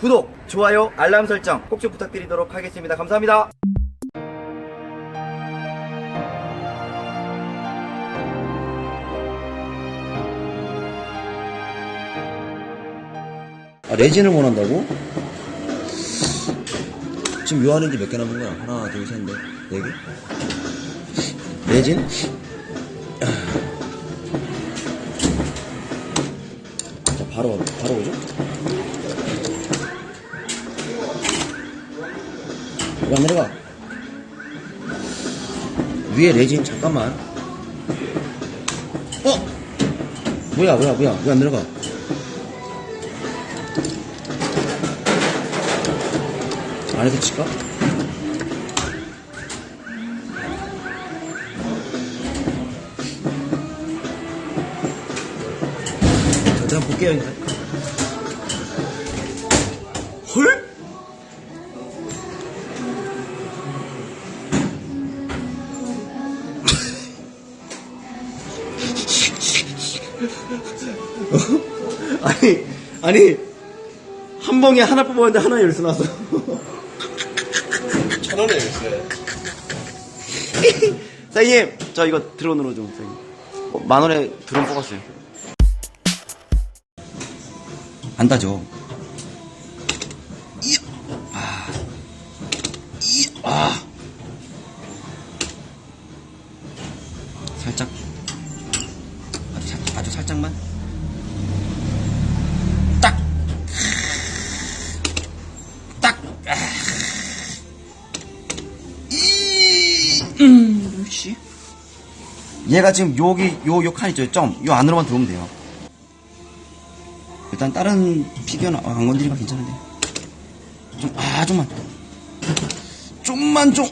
구독, 좋아요, 알람 설정 꼭 좀 부탁드리도록 하겠습니다. 감사합니다. 아, 레진을 원한다고? 지금 요하는 게몇개 남은 거야? 하나, 둘, 셋, 넷, 네 개? 레진? 자, 바로, 바로 오죠? 왜안 내려가? 위에 레진, 잠깐만. 어? 뭐야, 뭐야, 뭐야, 왜 안 내려가? 안에서 칠까? 자, 일단 볼게요, 일단. 아니, 아니, 한 벙에 하나 뽑았는데 하나 열쇠 나왔어. 천 원에 열쇠. 사장님, 저 이거 드론으로 좀, 사장님. 어, 만 원에 드론 뽑았어요. 안 따져. 살짝만. 딱. 딱. 아. 이. 음, 씨. 얘가 지금 여기, 요, 요 칸 있죠? 점. 요 안으로만 들어오면 돼요. 일단 다른 피규어는 아, 안 건드리니까 괜찮은데. 좀, 아, 좀만. 좀만 좀.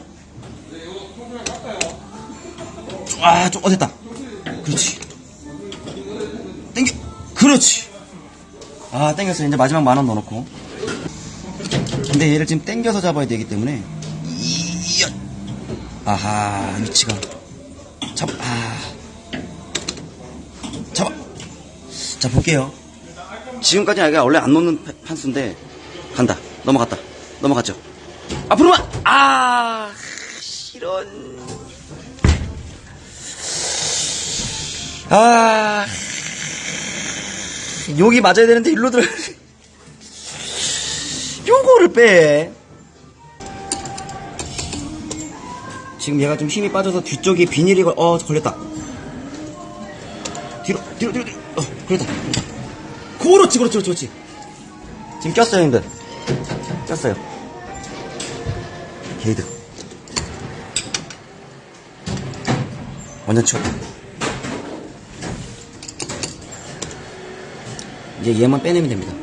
좀, 아, 좀, 어, 됐다. 그렇지. 그렇지. 아, 땡겼어요. 이제 마지막 만 원 넣어놓고. 근데 얘를 지금 땡겨서 잡아야 되기 때문에. 이야. 아하, 위치가. 잡, 아. 잡아. 자, 볼게요. 지금까지는 얘가 원래 안 놓는 파- 판수인데, 간다. 넘어갔다. 넘어갔죠? 앞으로만! 아, 이런. 아, 여기 맞아야 되는데 일로 들어. 요거를 빼. 지금 얘가 좀 힘이 빠져서 뒤쪽에 비닐이 걸, 어, 걸렸다. 뒤로, 뒤로, 뒤로, 뒤로. 어, 걸렸다. 그렇지, 그렇지, 그렇지. 지금 꼈어요, 형들. 꼈어요. 게이드. 완전 치워. 이제 얘만 빼내면 됩니다.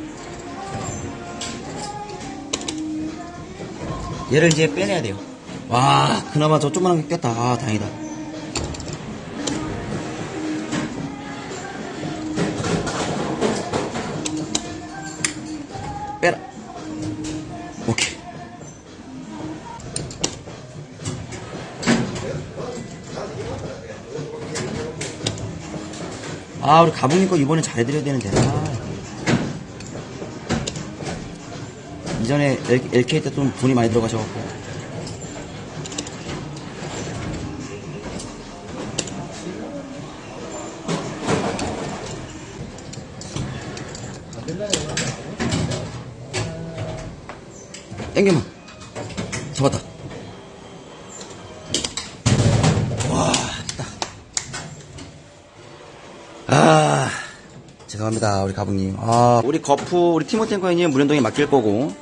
얘를 이제 빼내야 돼요. 와, 그나마 저 조그만한 게 꼈다. 아, 다행이다. 빼라. 오케이. 아, 우리 가봉님 거 이번에 잘해드려야 되는데. 아. 이전에 LK 때 좀 돈이 많이 들어가셔갖고. 땡겨만. 잡았다. 와, 됐다. 아, 죄송합니다, 우리 가봉님. 아, 우리 거프, 우리 티모텐 코인님 무련동에 맡길 거고,